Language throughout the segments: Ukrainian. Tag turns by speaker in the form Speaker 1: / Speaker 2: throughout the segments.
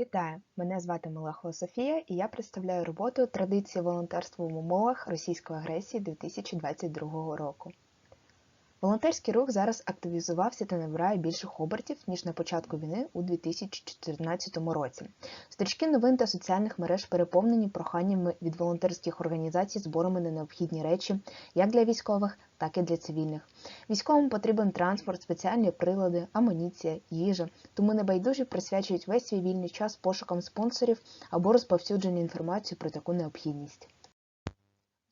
Speaker 1: Вітаю! Мене звати Мелехова Софія і я представляю роботу Традиції волонтерства в умовах російської агресії 2022 року. Волонтерський рух зараз активізувався та набирає більших обертів, ніж на початку війни у 2014 році. Стрічки новин та соціальних мереж переповнені проханнями від волонтерських організацій зборами на необхідні речі як для військових, так і для цивільних. Військовим потрібен транспорт, спеціальні прилади, амуніція, їжа, тому небайдужі присвячують весь свій вільний час пошукам спонсорів або розповсюдженню інформації про таку необхідність.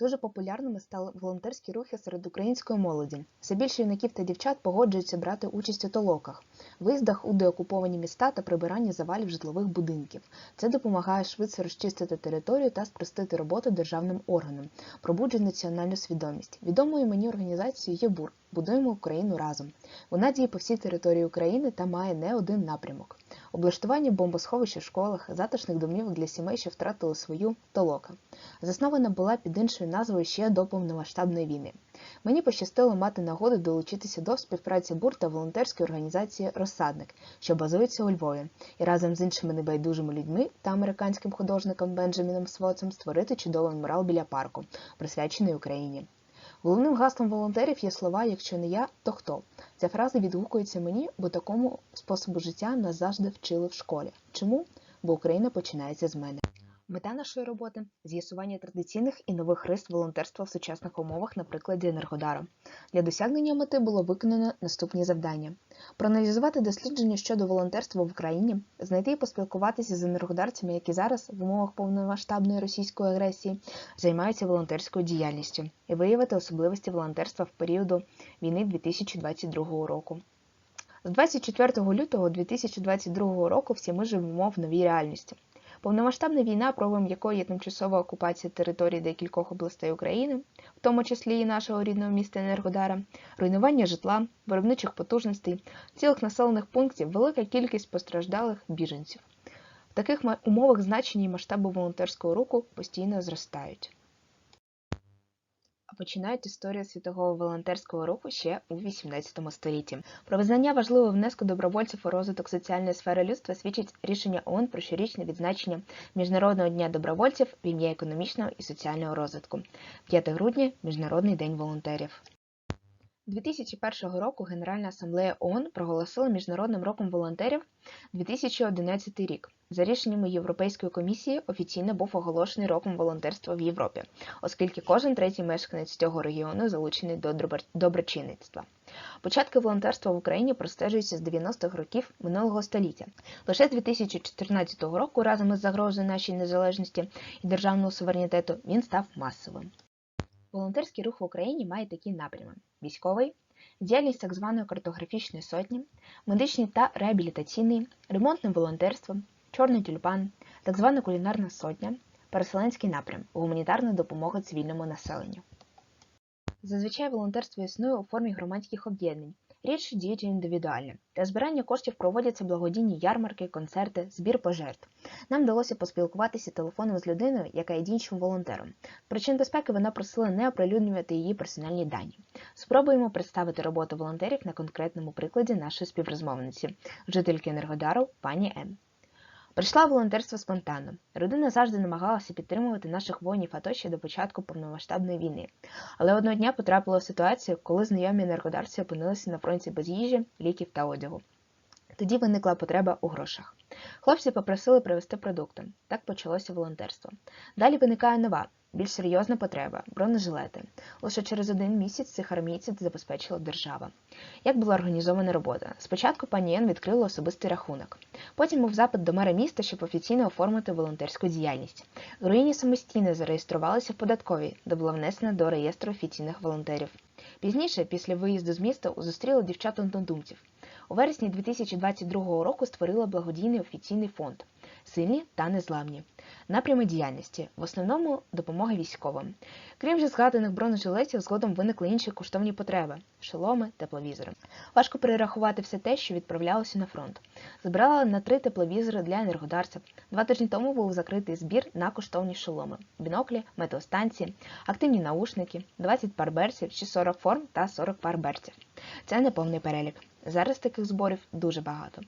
Speaker 1: Дуже популярними стали волонтерські рухи серед української молоді. Все більше юнаків та дівчат погоджуються брати участь у толоках, виїздах у деокуповані міста та прибиранні завалів житлових будинків. Це допомагає швидше розчистити територію та спростити роботу державним органам, пробуджує національну свідомість. Відомою мені організацією є БУР Будуємо Україну разом. Вона діє по всій території України та має не один напрямок. Облаштування бомбосховищ у школах, затишних домівок для сімей, що втратили свою толока. Заснована була під іншою назвою ще до повномасштабної війни. Мені пощастило мати нагоду долучитися до співпраці БУР та волонтерської організації Розсадник, що базується у Львові, і разом з іншими небайдужими людьми та американським художником Бенджаміном Своцем створити чудовий меморіал біля парку, присвячений Україні. Головним гаслом волонтерів є слова Якщо не я, то хто? Ця фраза відгукується мені, бо такому способу життя нас завжди вчили в школі. Чому? Бо Україна починається з мене. Мета нашої роботи з'ясування традиційних і нових рис волонтерства в сучасних умовах на прикладі Енергодара. Для досягнення мети було виконано наступні завдання: проаналізувати дослідження щодо волонтерства в Україні, знайти і поспілкуватися з енергодарцями, які зараз в умовах повномасштабної російської агресії займаються волонтерською діяльністю, і виявити особливості волонтерства в періоду війни 2022 року. З 24 лютого 2022 року всі ми живемо в новій реальності. Повномасштабна війна, провом якої є тимчасова окупація територій декількох областей України, в тому числі і нашого рідного міста Енергодара, руйнування житла, виробничих потужностей, цілих населених пунктів, велика кількість постраждалих біженців. В таких умовах значення і масштаби волонтерського руху постійно зростають починають історію світового волонтерського руху ще у XVIII столітті. Про визнання важливого внеску добровольців у розвиток соціальної сфери людства свідчить рішення ООН про щорічне відзначення Міжнародного дня добровольців в ім'я економічного і соціального розвитку. 5 грудня Міжнародний день волонтерів. 2001 року Генеральна асамблея ООН проголосила Міжнародним роком волонтерів 2011 рік. За рішеннями Європейської комісії офіційно був оголошений роком волонтерства в Європі, оскільки кожен третій мешканець цього регіону залучений до доброчинництва. Початки волонтерства в Україні простежуються з 90-х років минулого століття. Лише з 2014 року, разом із загрозою нашій незалежності і державного суверенітету, він став масовим. Волонтерський рух в Україні має такі напрями: військовий, діяльність так званої картографічної сотні, медичний та реабілітаційний, ремонтне волонтерство, чорний тюльпан, так звана кулінарна сотня, переселенський напрям, гуманітарна допомога цивільному населенню. Зазвичай волонтерство існує у формі громадських об'єднань, рідше діють індивідуально. Для збирання коштів проводяться благодійні ярмарки, концерти, збір пожертв. Нам вдалося поспілкуватися телефоном з людиною, яка є діючим волонтером. Причин безпеки вона просила не оприлюднювати її персональні дані. Спробуємо представити роботу волонтерів на конкретному прикладі нашої співрозмовниці, жительки Енергодару пані Н. Прийшла волонтерство спонтанно. Родина завжди намагалася підтримувати наших воїнів АТО ще до початку повномасштабної війни. Але одного дня потрапила в ситуацію, коли знайомі енергодарці опинилися на фронті без їжі, ліків та одягу. Тоді виникла потреба у грошах. Хлопці попросили привезти продукти. Так почалося волонтерство. Далі виникає нова більш серйозна потреба бронежилети. Лише через один місяць цих армійців забезпечила держава. Як була організована робота? Спочатку пані Єн відкрила особистий рахунок. Потім був запит до мера міста, щоб офіційно оформити волонтерську діяльність. Героїні самостійно зареєструвалися в податковій, де була внесена до реєстру офіційних волонтерів. Пізніше, після виїзду з міста, зустріла дівчат однодумців. У вересні 2022 року створила благодійний офіційний фонд Сильні та незламні. Напрями діяльності в основному допомога військовим. Крім же згаданих бронежилетів, згодом виникли інші коштовні потреби шоломи, тепловізори. Важко перерахувати все те, що відправлялося на фронт. Збирала на три тепловізори для енергодарців. Два тижні тому був закритий збір на коштовні шоломи, біноклі, метеостанції, активні наушники, 20 пар берців чи 40 форм та 40 пар берців. Це не повний перелік. Зараз таких зборів дуже багато.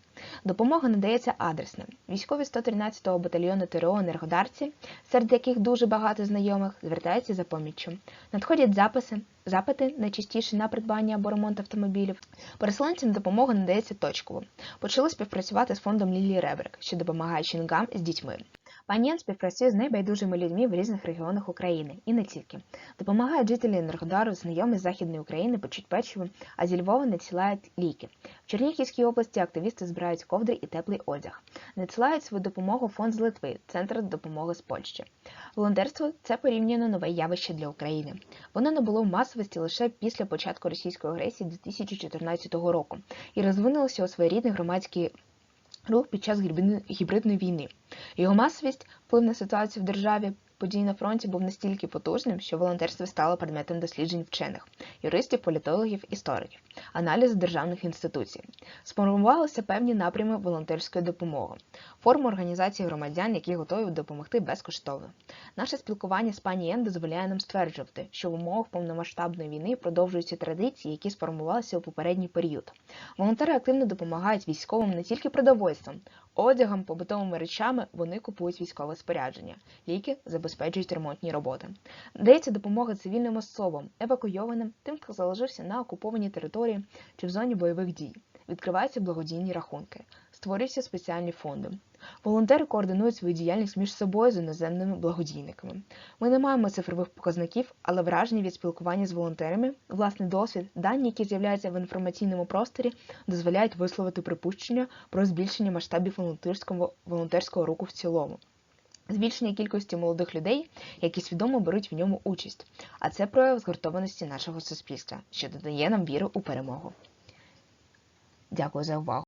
Speaker 1: Допомога надається адресно. Військові 113-го батальйону ТРО «Енергодарці», серед яких дуже багато знайомих, звертаються за поміччю. Надходять записи, запити найчастіше на придбання або ремонт автомобілів. Переселенцям допомога надається точково. Почали співпрацювати з фондом Лілії Ребрик, що допомагає жінкам з дітьми. Пані співпрацює з найбайдужими людьми в різних регіонах України і не тільки. Допомагають жителі Енергодару, знайомі з Західної України печуть печиво, а зі Львова надсилають ліки. В Чернігівській області активісти збирають ковдри і теплий одяг. Надсилають свою допомогу фонд з Литви, Центр допомоги з Польщі. Волонтерство це порівняно нове явище для України. Воно набуло масовості лише після початку російської агресії 2014 року і розвинулося у своєрідний громадський рух під час гібридної- війни. Його масовість, вплив на ситуацію в державі, події на фронті був настільки потужним, що волонтерство стало предметом досліджень вчених, юристів, політологів, істориків, аналізу державних інституцій. Сформувалися певні напрями волонтерської допомоги, форму організації громадян, які готові допомогти безкоштовно. Наше спілкування з пані Єн дозволяє нам стверджувати, що в умовах повномасштабної війни продовжуються традиції, які сформувалися у попередній період. Волонтери активно допомагають військовим не тільки продовольством, одягом, побутовими речами вони купують військове спорядження, ліки забезпечують ремонтні роботи. Дається допомога цивільним особам, евакуйованим, тим, хто залишився на окупованій території чи в зоні бойових дій. Відкриваються благодійні рахунки, створюються спеціальні фонди. Волонтери координують свою діяльність між собою з іноземними благодійниками. Ми не маємо цифрових показників, але враження від спілкування з волонтерами, власний досвід, дані, які з'являються в інформаційному просторі, дозволяють висловити припущення про збільшення масштабів волонтерського, волонтерського руху в цілому. Збільшення кількості молодих людей, які свідомо беруть в ньому участь, а це прояв згуртованості нашого суспільства, що додає нам віру у перемогу. Дякую за увагу.